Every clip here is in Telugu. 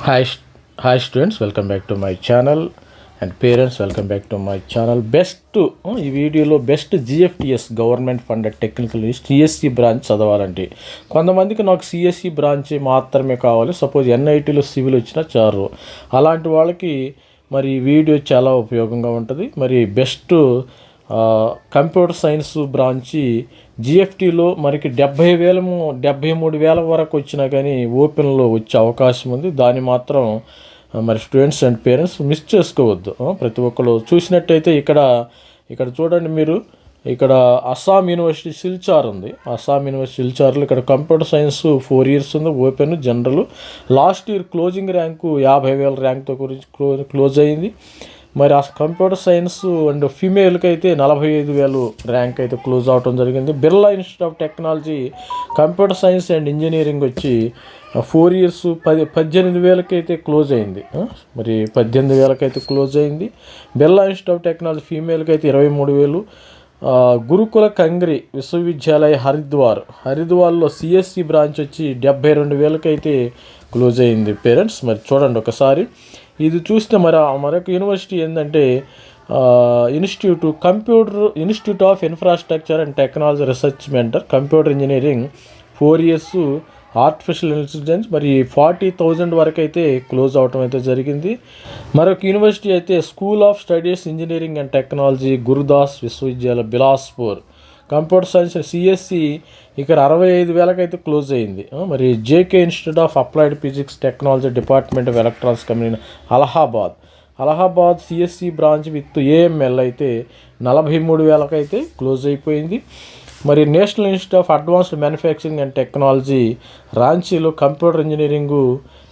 Hi hi students welcome back to my channel and parents welcome back to my channel best ఈ వీడియోలో best GFTIs government funded technical CSE branch చదవాలంటే కొంతమందికి నాకు సిఎస్సి బ్రాంచ్ మాత్రమే కావాలి. సపోజ్ ఎన్ఐటీలో సివిల్ వచ్చినా చారు అలాంటి వాళ్ళకి మరి ఈ వీడియో చాలా ఉపయోగంగా ఉంటుంది. మరి బెస్ట్ కంప్యూటర్ సైన్స్ బ్రాంచి జిఎఫ్టీలో మనకి డెబ్భై వేలము డెబ్భై మూడు వేల వరకు వచ్చినా కానీ ఓపెన్లో వచ్చే అవకాశం ఉంది. దాన్ని మాత్రం మరి స్టూడెంట్స్ అండ్ పేరెంట్స్ మిస్ చేసుకోవద్దు. ప్రతి ఒక్కరు చూసినట్టయితే ఇక్కడ ఇక్కడ చూడండి మీరు ఇక్కడ అస్సాం యూనివర్సిటీ సిల్చార్ ఉంది. అస్సాం యూనివర్సిటీ సిల్చార్లో ఇక్కడ కంప్యూటర్ సైన్స్ ఫోర్ ఇయర్స్ ఉంది open general. Last year closing rank యాభై వేల ర్యాంక్తో గురించి క్లో క్లోజ్ అయింది. మరి ఆ కంప్యూటర్ సైన్స్ అండ్ ఫీమేల్కి అయితే నలభై ఐదు వేలు ర్యాంక్ అయితే క్లోజ్ అవటం జరిగింది. Birla institute of technology computer science and engineering వచ్చి ఫోర్ ఇయర్స్ పది పద్దెనిమిది వేలకి అయితే క్లోజ్ అయింది మరి పద్దెనిమిది వేలకి అయితే క్లోజ్ అయింది. బిర్లా ఇన్స్టిట్యూట్ ఆఫ్ టెక్నాలజీ ఫీమేల్కి అయితే ఇరవై మూడు వేలు. గురుకుల కంగ్రి విశ్వవిద్యాలయ హరిద్వార్ హరిద్వార్లో సిఎస్సి బ్రాంచ్ వచ్చి డెబ్బై రెండు వేలకైతే క్లోజ్ అయింది. పేరెంట్స్ మరి చూడండి ఒకసారి. ఇది చూస్తే మరి మరొక యూనివర్సిటీ ఏంటంటే institute computer institute of infrastructure and technology research mentor computer engineering four years artificial intelligence మరి ఫార్టీ థౌజండ్ వరకు అయితే క్లోజ్ అవటం అయితే జరిగింది. మరొక యూనివర్సిటీ అయితే school of studies engineering and technology Gurudas Vishwavidyalaya Bilaspur computer science CSC ఇక్కడ అరవై ఐదు వేలకైతే క్లోజ్ అయింది. మరి JK institute of applied physics technology department of electronics company Allahabad Allahabad CSE branch with AML అయితే నలభై మూడు వేలకైతే క్లోజ్ అయిపోయింది. మరి national institute of advanced manufacturing and technology రాంచీలో computer engineering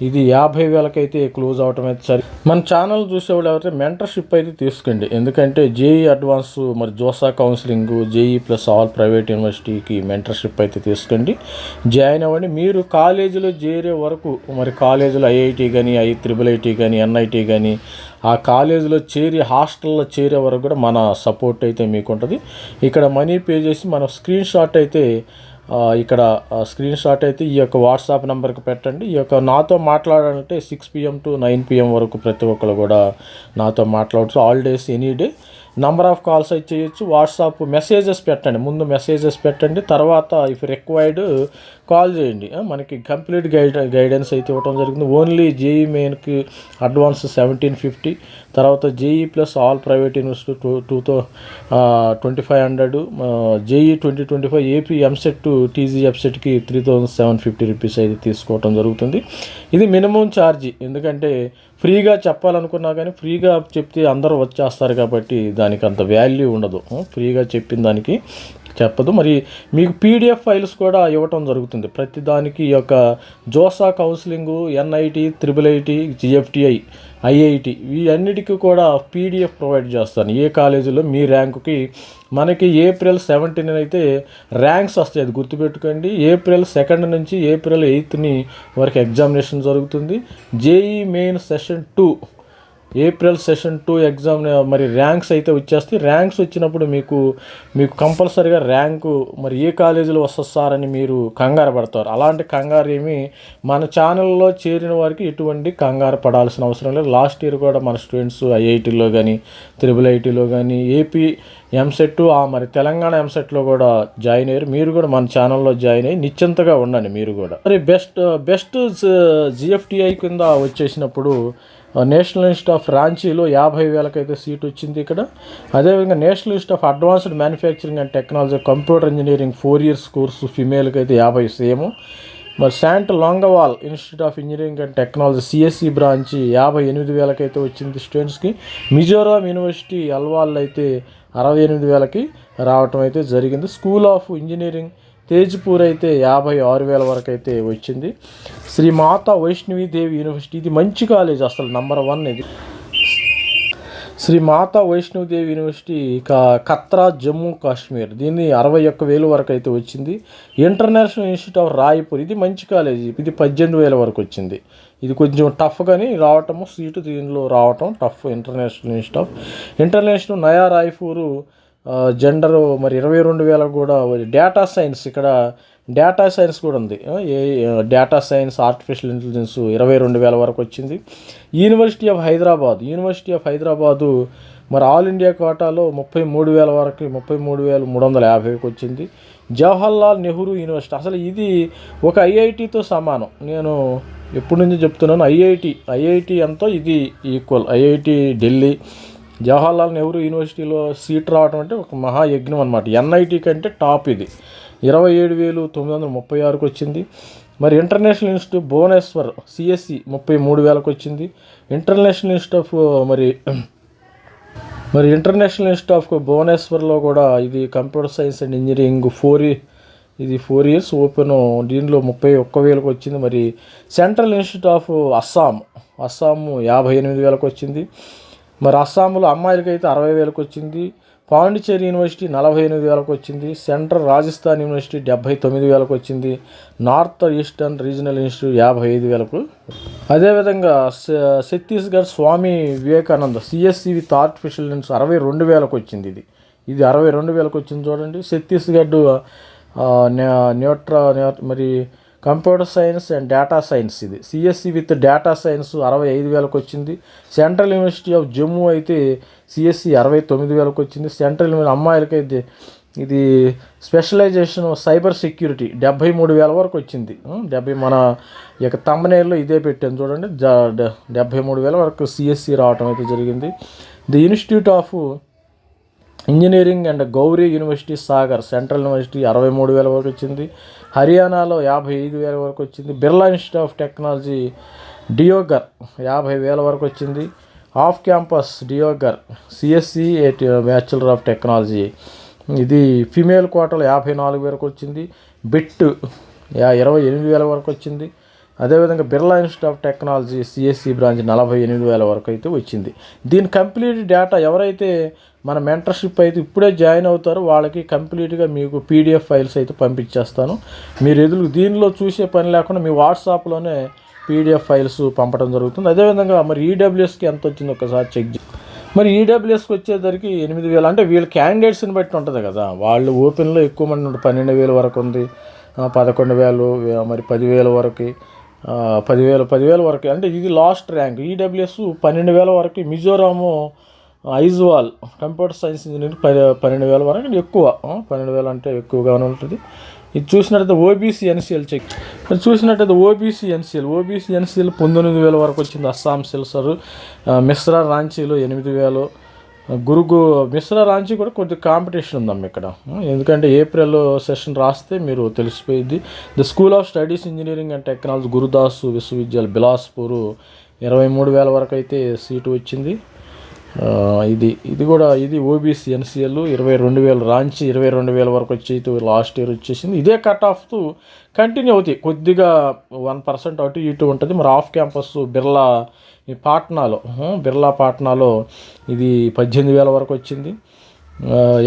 ఇది యాభై వేలకైతే క్లోజ్ అవటం అయితే సరే మన ఛానల్ చూసేవాళ్ళు ఎవరైతే మెంటర్షిప్ అయితే తీసుకోండి. ఎందుకంటే జేఈ అడ్వాన్స్ మరి JoSAA counselling JEE plus all private యూనివర్సిటీకి మెంటర్షిప్ అయితే తీసుకోండి. జాయిన్ అవ్వండి. మీరు కాలేజీలో చేరే వరకు మరి కాలేజీలో ఐఐటి కానీ ఐ త్రిబుల్ ఐటీ కానీ ఎన్ఐటి కానీ ఆ కాలేజీలో చేరి హాస్టల్లో చేరే వరకు కూడా మన సపోర్ట్ అయితే మీకు ఉంటుంది ఇక్కడ మనీ పే చేసి మనం స్క్రీన్ షాట్ అయితే ఇక్కడ స్క్రీన్ షాట్ అయితే ఈ యొక్క వాట్సాప్ నెంబర్కి పెట్టండి. ఈ యొక్క నాతో మాట్లాడాలంటే six PM to nine PM వరకు ప్రతి ఒక్కరు కూడా నాతో మాట్లాడచ్చు. All days any day number of calls అయితే చేయొచ్చు. వాట్సాప్ మెసేజెస్ పెట్టండి. ముందు మెసేజెస్ పెట్టండి. తర్వాత ఇఫ్ రిక్వైర్డ్ కాల్ చేయండి. మనకి కంప్లీట్ గైడ్ గైడెన్స్ అయితే ఇవ్వడం జరిగింది. ఓన్లీ జేఈ మెయిన్కి అడ్వాన్స్ సెవెంటీన్ ఫిఫ్టీ తర్వాత JEE plus all private university two టూతో twenty five hundred JEE twenty twenty five AP EAMCET TG ఎఫ్సెట్కి three thousand seven fifty rupees అయితే తీసుకోవటం జరుగుతుంది. ఇది మినిమం ఛార్జ్. ఎందుకంటే ఫ్రీగా చెప్పాలనుకున్నా కానీ ఫ్రీగా చెప్తే అందరూ వచ్చేస్తారు కాబట్టి దానికి అంత వాల్యూ ఉండదు. ఫ్రీగా చెప్పిన దానికి చెప్పదు. మరి మీకు పీడిఎఫ్ ఫైల్స్ కూడా ఇవ్వటం జరుగుతుంది. ప్రతి దానికి ఈ యొక్క JoSAA counselling NIT triple IT GFTI IIT వీటన్నిటికీ కూడా పీడిఎఫ్ ప్రొవైడ్ చేస్తాను. ఏ కాలేజీలో మీ ర్యాంకుకి మనకి ఏప్రిల్ సెవెంటీన్ అయితే ర్యాంక్స్ వస్తాయి. అది గుర్తుపెట్టుకోండి. ఏప్రిల్ సెకండ్ నుంచి ఏప్రిల్ ఎయిత్ని వరకు ఎగ్జామినేషన్ జరుగుతుంది. JEE main session two April session two exam మరి ర్యాంక్స్ అయితే వచ్చేస్తాయి. ర్యాంక్స్ వచ్చినప్పుడు మీకు మీకు కంపల్సరీగా ర్యాంకు మరి ఏ కాలేజీలో వస్తారని మీరు కంగారు పడతారు. అలాంటి కంగారు ఏమి మన ఛానల్లో చేరిన వారికి ఎటువంటి కంగారు పడాల్సిన అవసరం లేదు. లాస్ట్ ఇయర్ కూడా మన స్టూడెంట్స్ ఐఐటీలో కానీ త్రిబుల్ ఐటీలో కానీ ఏపీ ఎంసెట్ ఆ మరి తెలంగాణ ఎంసెట్లో కూడా జాయిన్ అయ్యారు. మీరు కూడా మన ఛానల్లో జాయిన్ అయ్యి నిశ్చింతగా ఉండండి మీరు కూడా. మరి బెస్ట్ బెస్ట్ జిఎఫ్టిఐ కింద వచ్చేసినప్పుడు నేషనల్ ఇన్స్టిట్యూట్ ఆఫ్ రాంచీలో యాభై వేలకైతే సీట్ వచ్చింది ఇక్కడ. అదేవిధంగా national institute of advanced manufacturing and technology computer engineering four years course ఫిమేల్కి అయితే యాభై సేమ్. మరి Sant Longowal institute of engineering and technology CSE branch యాభై ఎనిమిది వేలకైతే వచ్చింది స్టూడెంట్స్కి. మిజోరాం యూనివర్సిటీ అల్వాల్ అయితే అరవై ఎనిమిది వేలకి రావటం అయితే జరిగింది. స్కూల్ ఆఫ్ ఇంజనీరింగ్ తేజ్పూర్ అయితే యాభై ఆరు వేల వరకు అయితే వచ్చింది. శ్రీ మాతా వైష్ణవీదేవి యూనివర్సిటీ ఇది మంచి కాలేజ్ అసలు నంబర్ వన్ ఇది. శ్రీ మాతా వైష్ణవదేవి యూనివర్సిటీ క- కత్రా జమ్మూ కాశ్మీర్. దీన్ని అరవై ఒక్క వేలు వరకు అయితే వచ్చింది. ఇంటర్నేషనల్ ఇన్స్టిట్యూట్ ఆఫ్ రాయ్పూర్ ఇది మంచి కాలేజీ. ఇది పద్దెనిమిది వేల వరకు వచ్చింది. ఇది కొంచెం టఫ్ కానీ రావటము సీటు దీనిలో రావటం tough international institute of. International Naya Raipur gender మరి ఇరవై రెండు వేలకు కూడా డేటా సైన్స్ ఇక్కడ డేటా సైన్స్ కూడా ఉంది. ఏ డేటా సైన్స్ ఆర్టిఫిషియల్ ఇంటెలిజెన్స్ ఇరవై రెండు వేల వరకు వచ్చింది. University of Hyderabad university of Hyderabad మరి ఆల్ ఇండియా కోటాలో ముప్పై మూడు వేల వరకు ముప్పై మూడు వేల మూడు వందల యాభైకి వచ్చింది. జవహర్లాల్ నెహ్రూ యూనివర్సిటీ అసలు ఇది ఒక ఐఐటితో సమానం. నేను ఎప్పటి నుంచి చెప్తున్నాను ఐఐటి ఐఐటి ఎంతో ఇది ఈక్వల్ ఐఐటి ఢిల్లీ జవహర్లాల్ నెహ్రూ యూనివర్సిటీలో సీట్ రావడం అంటే ఒక మహాయజ్ఞం అనమాట ఎన్ఐటి కంటే టాప్ ఇది. ఇరవై ఏడు వేలు తొమ్మిది వందల ముప్పై ఆరుకు వచ్చింది. మరి ఇంటర్నేషనల్ ఇన్స్టిట్యూట్ భువనేశ్వర్ సిఎస్సి ముప్పై మూడు వేలకు వచ్చింది. ఇంటర్నేషనల్ ఇన్స్టిట్యూట్ ఆఫ్ మరి మరి ఇంటర్నేషనల్ ఇన్స్టిట్యూట్ ఆఫ్ భువనేశ్వర్లో కూడా ఇది computer science and engineering four ఇది ఫోర్ ఇయర్స్ ఓపెన్. దీనిలో ముప్పై ఒక్క వేలకు వచ్చింది. మరి central institute of Assam Assam యాభై ఎనిమిది వేలకు వచ్చింది. మరి అస్సాంలో అమ్మాయిలకి అయితే అరవై వేలకు వచ్చింది పాండిచేరి యూనివర్సిటీ నలభై ఎనిమిది వేలకు వచ్చింది సెంట్రల్ రాజస్థాన్ యూనివర్సిటీ డెబ్బై తొమ్మిది వేలకు వచ్చింది నార్త్ ఈస్టర్న్ రీజనల్ ఇన్స్టిట్యూట్ యాభై ఐదు వేలకు. అదేవిధంగా Chhattisgarh Swami Vivekananda CSE with artificial intelligence అరవై రెండు వేలకు వచ్చింది ఇది. ఇది అరవై రెండు వేలకు వచ్చింది చూడండి. ఛత్తీస్గఢ్ న్యూట్రా మరి computer science and data science ఇది. సిఎస్సి విత్ డేటా సైన్స్ అరవై ఐదు వేలకు వచ్చింది. సెంట్రల్ యూనివర్సిటీ ఆఫ్ జమ్మూ అయితే సిఎస్సి అరవై తొమ్మిది వేలకు వచ్చింది. సెంట్రల్ అమ్మాయిలకి అయితే ఇది స్పెషలైజేషన్ సైబర్ సెక్యూరిటీ డెబ్బై మూడు వేల వరకు వచ్చింది. డెబ్భై డెబ్బై మన ఇక యొక్క తమ్మనేరులో ఇదే పెట్టాను చూడండి. డెబ్భై డెబ్బై మూడు వేల వరకు సిఎస్సి రావటం అయితే జరిగింది. The institute of engineering and Gauri university Sagar central university అరవై మూడు వేల వరకు వచ్చింది. హర్యానాలో యాభై ఐదు వేల వరకు వచ్చింది. Birla institute of technology Deoghar యాభై వేల వరకు వచ్చింది. Off campus Deoghar CSE bachelor of technology. ఇది ఫిమేల్ కోటలో యాభై నాలుగు వరకు వచ్చింది. బిట్ ఇరవై ఎనిమిది వేల వరకు వచ్చింది. అదేవిధంగా Birla institute of technology CSE branch నలభై ఎనిమిది వేల వరకు అయితే వచ్చింది. దీని కంప్లీట్ డేటా ఎవరైతే మన మెంటర్షిప్ అయితే ఇప్పుడే జాయిన్ అవుతారు వాళ్ళకి కంప్లీట్గా మీకు పీడిఎఫ్ ఫైల్స్ అయితే పంపించేస్తాను. మీరు ఎదురు దీనిలో చూసే పని లేకుండా మీ వాట్సాప్లోనే పీడిఎఫ్ ఫైల్స్ పంపడం జరుగుతుంది. అదేవిధంగా మరి ఈడబ్ల్యూఎస్కి ఎంత వచ్చిందో ఒకసారి చెక్ చే మరి ఈడబ్ల్యూఎస్కి వచ్చేసరికి ఎనిమిది వేలు అంటే వీళ్ళ క్యాండిడేట్స్ని బట్టి ఉంటుంది కదా. వాళ్ళు ఓపెన్లో ఎక్కువ మంది ఉంటుంది పన్నెండు వేల వరకు ఉంది. పదకొండు వేలు మరి పదివేల వరకు పదివేల పదివేలు పదివేల వరకు. అంటే ఇది లాస్ట్ ర్యాంక్. ఈడబ్ల్యూఎస్ పన్నెండు వేల వరకు. Mizoram Aizawl computer science engineering పది పన్నెండు వేల వరకు అంటే ఎక్కువ పన్నెండు వేలు అంటే ఎక్కువగానే ఉంటుంది. ఇది చూసినట్టయితే ఓబీసీ ఎన్సీఎల్ చెక్. ఇది చూసినట్టయితే ఓబీసీ ఎన్సీఎల్. ఓబీసీ ఎన్సీఎల్ పంతొమ్మిది వేల వరకు వచ్చింది అస్సాం సిల్సర్. మిశ్రా రాంచీలో ఎనిమిది వేలు. గురుగు మిశ్రా రాంచీ కూడా కొద్ది కాంపిటీషన్ ఉందమ్మ ఇక్కడ. ఎందుకంటే ఏప్రిల్ సెషన్ రాస్తే మీరు తెలిసిపోయింది the school of studies engineering and technology Gurudas Vishwavidyalaya Bilaspur. ఇరవై మూడు వేల వరకు అయితే సీటు వచ్చింది. ఇది ఇది కూడా ఇది ఓబీసీ ఎన్సీఎల్ ఇరవై రెండు వేలు రాంచి ఇరవై రెండు వేల వరకు వచ్చి లాస్ట్ ఇయర్ వచ్చేసింది. ఇదే కట్ ఆఫ్తో కంటిన్యూ అవుతాయి. కొద్దిగా వన్ పర్సెంట్ అటు ఇటు ఉంటుంది. మరి ఆఫ్ క్యాంపస్ బిర్లా ఈ పాట్నాలో బిర్లా పాట్నాలో ఇది పద్దెనిమిది వేల వరకు వచ్చింది.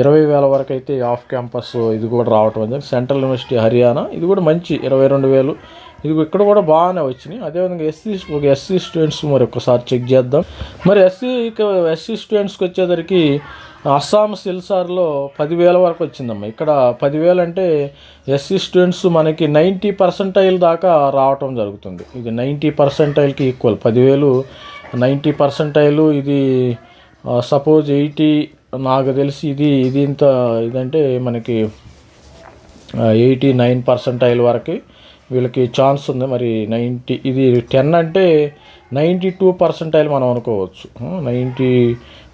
ఇరవై వేల వరకు అయితే ఆఫ్ క్యాంపస్ ఇది కూడా రావటం జరిగింది. సెంట్రల్ యూనివర్సిటీ హర్యానా ఇది కూడా మంచి ఇరవై రెండు వేలు ఇది ఇక్కడ కూడా బాగానే వచ్చినాయి. అదేవిధంగా ఎస్సీ ఒక ఎస్సీ స్టూడెంట్స్ మరి ఒకసారి చెక్ చేద్దాం. మరి ఎస్సీ ఎస్సీ స్టూడెంట్స్కి వచ్చేసరికి అస్సాం సిల్సార్లో పదివేల వరకు వచ్చిందమ్మా. ఇక్కడ పదివేలు అంటే ఎస్సీ స్టూడెంట్స్ మనకి నైంటీ పర్సెంటైల్ దాకా రావటం జరుగుతుంది. ఇది నైంటీ పర్సెంటైల్కి ఈక్వల్ పదివేలు నైంటీ పర్సెంటైలు ఇది సపోజ్ ఎయిటీ నాకు తెలిసి ఇది ఇది ఇంత ఇదంటే మనకి ఎయిటీ నైన్ పర్సెంటైల్ వరకు వీళ్ళకి ఛాన్స్ ఉంది. మరి నైంటీ ఇది టెన్ అంటే నైంటీ టూ పర్సెంటైల్ మనం అనుకోవచ్చు. నైంటీ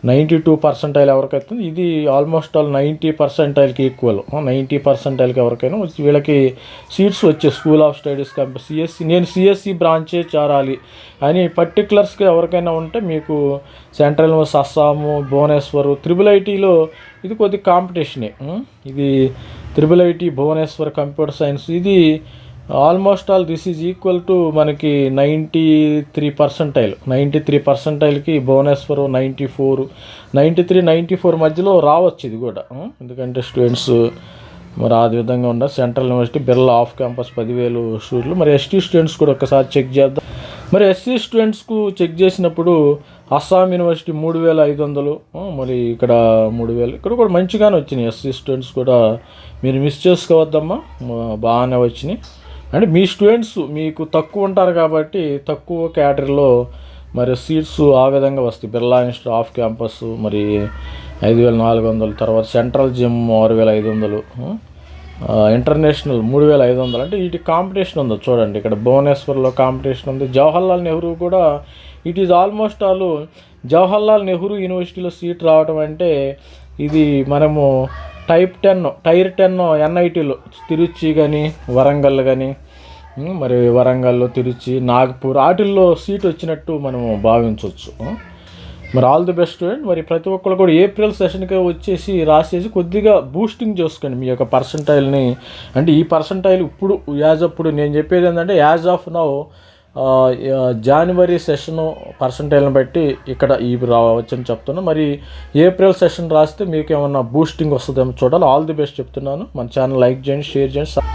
నైంటీ టూ పర్సెంటైల్ ఎవరికైతే ఇది ఆల్మోస్ట్ ఆల్ నైంటీ పర్సెంటైల్కి ఈక్వల్ నైంటీ పర్సెంటైల్కి ఎవరికైనా వచ్చి వీళ్ళకి సీట్స్ వచ్చే school of studies company CSE నేను సిఎస్సి బ్రాంచే చేరాలి అని పర్టికులర్స్గా ఎవరికైనా ఉంటే మీకు central university Assam Bhubaneswar triple ఐటీలో ఇది కొద్ది కాంపిటీషనే ఇది triple IT Bhubaneswar computer science ఇది almost all this is equal to మనకి ninety three percentile. Ninety three పర్సెంటైల్కి Bhubaneswar ninety four. Ninety three ninety four మధ్యలో రావచ్చు ఇది కూడా. ఎందుకంటే స్టూడెంట్స్ మరి ఆ విధంగా ఉన్న central university Birla of campus పదివేలు స్టూడెంట్లు. మరి ఎస్టీ స్టూడెంట్స్ కూడా ఒకసారి చెక్ చేద్దాం. మరి ఎస్సీ స్టూడెంట్స్కు చెక్ చేసినప్పుడు అస్సాం యూనివర్సిటీ మూడు వేల ఐదు వందలు. మరి ఇక్కడ మూడు వేలు. ఇక్కడ కూడా మంచిగానే వచ్చినాయి ఎస్సీ స్టూడెంట్స్ కూడా. మీరు మిస్ చేసుకోవద్దమ్మా. బాగానే వచ్చినాయి. అంటే మీ స్టూడెంట్స్ మీకు తక్కువ ఉంటారు కాబట్టి తక్కువ క్యాటరీలో మరి సీట్స్ ఆ విధంగా వస్తాయి. బిర్లా ఇన్స్టిట్యూట్ ఆఫ్ క్యాంపస్ మరి ఐదు వేల నాలుగు వందలు తర్వాత సెంట్రల్ జిమ్ ఆరు వేల ఐదు వందలు ఇంటర్నేషనల్ మూడు వేల ఐదు వందలు. అంటే వీటి కాంపిటీషన్ ఉంది చూడండి. ఇక్కడ భువనేశ్వర్లో కాంపిటీషన్ ఉంది. జవహర్లాల్ నెహ్రూ కూడా it is almost all Jawaharlal Nehru యూనివర్సిటీలో సీట్ రావడం అంటే ఇది మనము టైప్ టెన్ టైర్ టెన్ ఎన్ఐటీలో. తిరుచి కానీ వరంగల్ కానీ మరి వరంగల్లో తిరుచి నాగ్పూర్ వాటిల్లో సీట్ వచ్చినట్టు మనము భావించవచ్చు. మరి ఆల్ ది బెస్ట్ స్టూడెంట్ మరి ప్రతి ఒక్కరు కూడా ఏప్రిల్ సెషన్కి వచ్చేసి రాసేసి కొద్దిగా బూస్టింగ్ చేసుకోండి మీ యొక్క పర్సంటైల్ని అంటే ఈ పర్సంటైల్ ఇప్పుడు యాజ్ అప్పుడు నేను చెప్పేది ఏంటంటే యాజ్ ఆఫ్ నౌ జనవరి సెషన్ పర్సంటైల్ని బట్టి ఇక్కడ ఇవి రావచ్చని చెప్తున్నాను మరి ఏప్రిల్ సెషన్ రాస్తే మీకు ఏమన్నా బూస్టింగ్ వస్తుందేమో చూడాలి. ఆల్ ది బెస్ట్ చెప్తున్నాను. మన ఛానల్ లైక్ చేయండి షేర్ చేయండి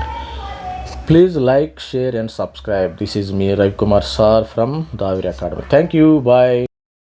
please like share and subscribe this is me Ravikumar sir from Daviri academy thank you bye